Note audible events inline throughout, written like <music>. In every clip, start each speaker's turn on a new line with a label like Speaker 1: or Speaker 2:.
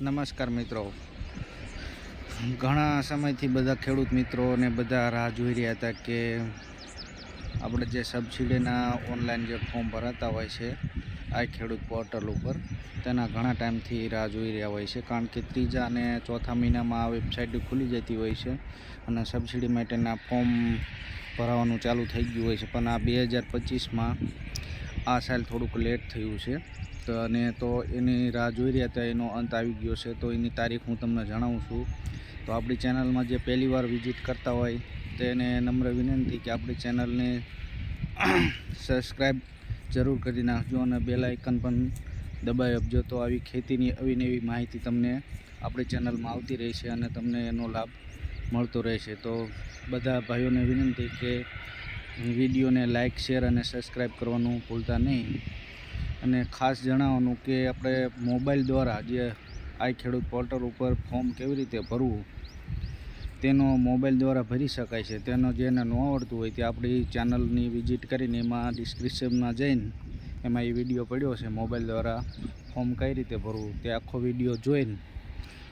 Speaker 1: નમસ્કાર મિત્રો. ઘણા સમયથી બધા ખેડૂત મિત્રો ને બધા રાહ જોઈ રહ્યા હતા કે આપણે જે સબસિડીના ઓનલાઈન જે ફોર્મ ભરાતા હોય છે, આ ખેડૂત પોર્ટલ ઉપર, તેના ઘણા ટાઈમથી રાહ જોઈ રહ્યા હોય છે. કારણ કે ત્રીજા અને ચોથા મહિનામાં આ વેબસાઇટ ખુલી જતી હોય છે અને સબસિડી માટેના ફોર્મ ભરાવાનું ચાલુ થઈ ગયું હોય છે. પણ આ બે હજાર પચીસમાં આ સાલ થોડુંક લેટ થયું છે. તો અને તો એની રાહ જોઈ રહ્યા હતા, એનો અંત આવી ગયો છે. તો એની તારીખ હું તમને જણાવું છું. તો આપણી ચેનલમાં જે પહેલી વાર વિઝિટ કરતા હોય તેને નમ્ર વિનંતી કે આપણી ચેનલને સબસ્ક્રાઈબ <coughs> જરૂર કરી નાખજો અને બેલ આઇકન પણ દબાઈ આપજો. તો આવી ખેતીની અવીનવી માહિતી તમને આપણી ચેનલમાં આવતી રહેશે અને તમને એનો લાભ મળતો રહેશે તો બધા ભાઈઓને વિનંતી કે વિડીયોને લાઇક શેર અને સબસ્ક્રાઈબ કરવાનું ભૂલતા નહીં. અને ખાસ જણાવવાનું કે આપણે મોબાઈલ દ્વારા જે આઈ ખેડૂત પોર્ટલ ઉપર ફોર્મ કેવી રીતે ભરવું, તેનો મોબાઈલ દ્વારા ભરી શકાય છે. તેનો જેને ન આવડતું હોય તે આપણી ચેનલની વિઝિટ કરીને એમાં ડિસ્ક્રિપ્શનમાં જઈને એમાં એ વીડિયો પડ્યો છે, મોબાઈલ દ્વારા ફોર્મ કઈ રીતે ભરવું, તે આખો વીડિયો જોઈને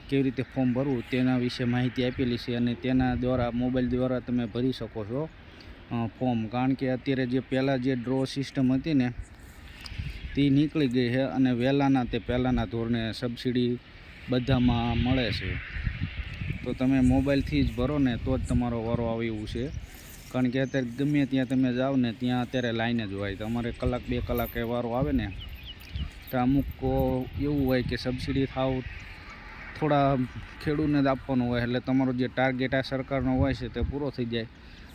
Speaker 1: કેવી રીતે ફોર્મ ભરવું, તેના વિશે માહિતી આપેલી છે અને તેના દ્વારા, મોબાઈલ દ્વારા તમે ભરી શકો છો. ફોર્મ. કારણ કે અત્યારે જે પહેલાં જે ડ્રો સિસ્ટમ હતી ને, તે નીકળી ગઈ છે અને વહેલાના તે પહેલાંના ધોરણે સબસિડી બધામાં મળે છે. તો તમે મોબાઈલથી જ ભરો ને, તો જ તમારો વારો આવે એવું છે. કારણ કે અત્યારે ગમે ત્યાં તમે જાઓ ને, ત્યાં અત્યારે લાઈન જ હોય. તમારે કલાક, બે કલાકે વારો આવે ને, તો અમુક એવું હોય કે સબસિડી થાવ થોડા ખેડૂતને જ આપવાનું હોય, એટલે તમારો જે ટાર્ગેટ આ સરકારનો હોય છે તે પૂરો થઈ જાય.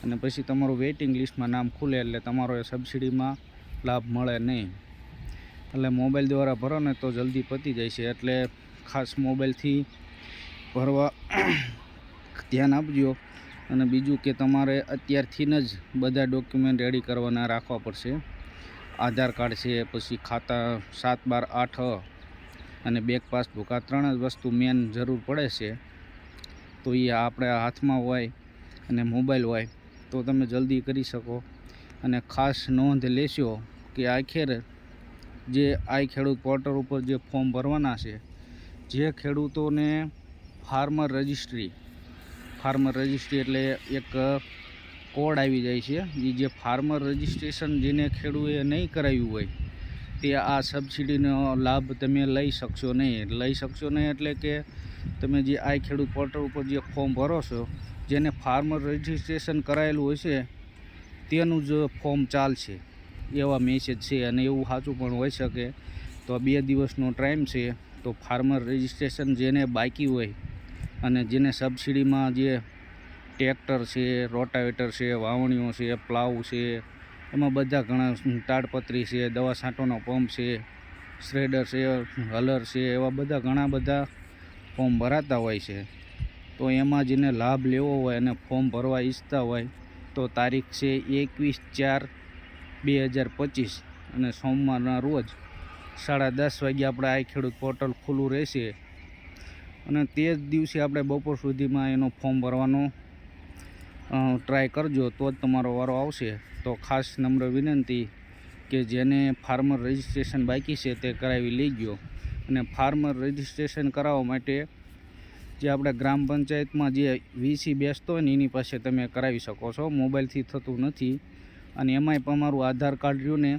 Speaker 1: અને પછી તમારું વેઇટિંગ લિસ્ટમાં નામ ખુલે એટલે તમારો એ સબસિડીમાં લાભ મળે નહીં. એટલે મોબાઈલ દ્વારા ભરો ને તો જલ્દી પતી જાય છે. એટલે ખાસ મોબાઈલથી ભરવા <clears throat> ધ્યાન આપજો. અને બીજું કે તમારે અત્યારથી જ બધા ડોક્યુમેન્ટ રેડી કરવાના રાખવા પડશે. આધાર કાર્ડ છે, પછી ખાતા સાત બાર આઠ અને બેંક પાસબુક આ ત્રણ જ વસ્તુ મેન જરૂર પડે છે. તો એ આપણે હાથમાં હોય અને મોબાઈલ હોય. તો તમે જલ્દી કરી શકો. અને ખાસ નોંધ લેશો કે આખેર જે આઈ ખેડૂત પોર્ટલ ઉપર જે ફોર્મ ભરવાના છે, જે ખેડૂતોને ફાર્મર રજિસ્ટ્રી ફાર્મર રજિસ્ટ્રી એટલે એક કોડ આવી જાય છે એ જે ફાર્મર રજિસ્ટ્રેશન જેને ખેડૂએ નહીં કરાવ્યું હોય, તે આ સબસિડીનો લાભ તમે લઈ શકશો નહીં. લઈ શકશો નહીં એટલે કે તમે જે આ ખેડૂત પોર્ટલ ઉપર જે ફોર્મ ભરો છો જેને ફાર્મર રજિસ્ટ્રેશન કરાયેલું હશે તેનું જ ફોર્મ ચાલશે. એવા મેસેજ છે અને એવું સાચું પણ હોઈ શકે. તો બે દિવસનો ટાઈમ છે, તો ફાર્મર રજિસ્ટ્રેશન જેને બાકી હોય અને જેને સબસિડીમાં જે ટ્રેક્ટર છે રોટાવેટર છે, વાવણીઓ છે પ્લાવ છે, એમાં બધા ઘણા તાડપત્રી છે, દવા છાંટવાનો પંપ છે શ્રેડર છે હલર છે, એવા બધા ઘણા બધા ફોર્મ ભરાતા હોય છે. તો એમાં જેને લાભ લેવો હોય અને ફોર્મ ભરવા ઈચ્છતા હોય, તો તારીખ છે એકવીસ ચાર બે હજાર પચીસ અને સોમવારના રોજ સાડા દસ વાગે આપણે આ ખેડૂત પોર્ટલ ખુલ્લું રહેશે. અને તે જ દિવસે આપણે બપોર સુધીમાં એનો ફોર્મ ભરવાનો ટ્રાય કરજો, તો જ તમારો વારો આવશે. તો ખાસ નમ્ર વિનંતી કે જેને ફાર્મર રજિસ્ટ્રેશન બાકી છે તે કરાવી લઈ ગયો અને ફાર્મર રજિસ્ટ્રેશન કરાવવા માટે જે આપણે ગ્રામ પંચાયતમાં જે વીસી બેસતો હોય ને એની પાસે તમે કરાવી શકો છો. મોબાઈલથી થતું નથી. અને એમાંય તમારું આધાર કાર્ડ રહ્યું ને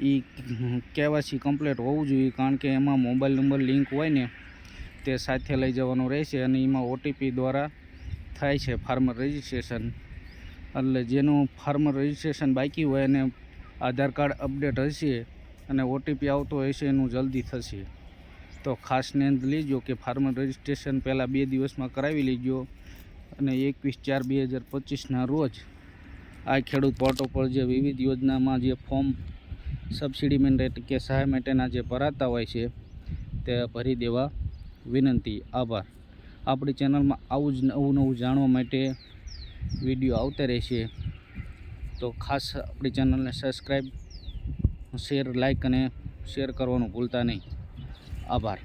Speaker 1: એ કેવાયસી કમ્પ્લીટ હોવું જોઈએ, કારણ કે એમાં મોબાઈલ નંબર લિંક હોય ને તે સાથે લઈ જવાનું રહેશે અને એમાં ઓટીપી દ્વારા થાય છે ફાર્મર રજિસ્ટ્રેશન. એટલે જેનું ફાર્મર રજિસ્ટ્રેશન બાકી હોય એને આધાર કાર્ડ અપડેટ હશે અને ઓટીપી આવતો હશે એનું જલ્દી થશે. તો ખાસ નોંધ લેજો કે ફાર્મર રજિસ્ટ્રેશન પહેલાં બે દિવસમાં કરાવી લેજો અને એકવીસ ચાર બે હજાર પચીસના રોજ આ ખેડૂત પોર્ટલ પર જે વિવિધ યોજનામાં જે ફોર્મ સબસિડી માટે કે સહાય માટેના જે ભરાતા હોય છે તે ભરી દેવા વિનંતી. આભાર. આપણી ચેનલમાં આવું જ નવું નવું જાણવા માટે વીડિયો આવતા રહેશે. તો ખાસ આપણી ચેનલને સબસ્ક્રાઈબ શેર, લાઇક અને શેર કરવાનું ભૂલતા નહીં. આભાર.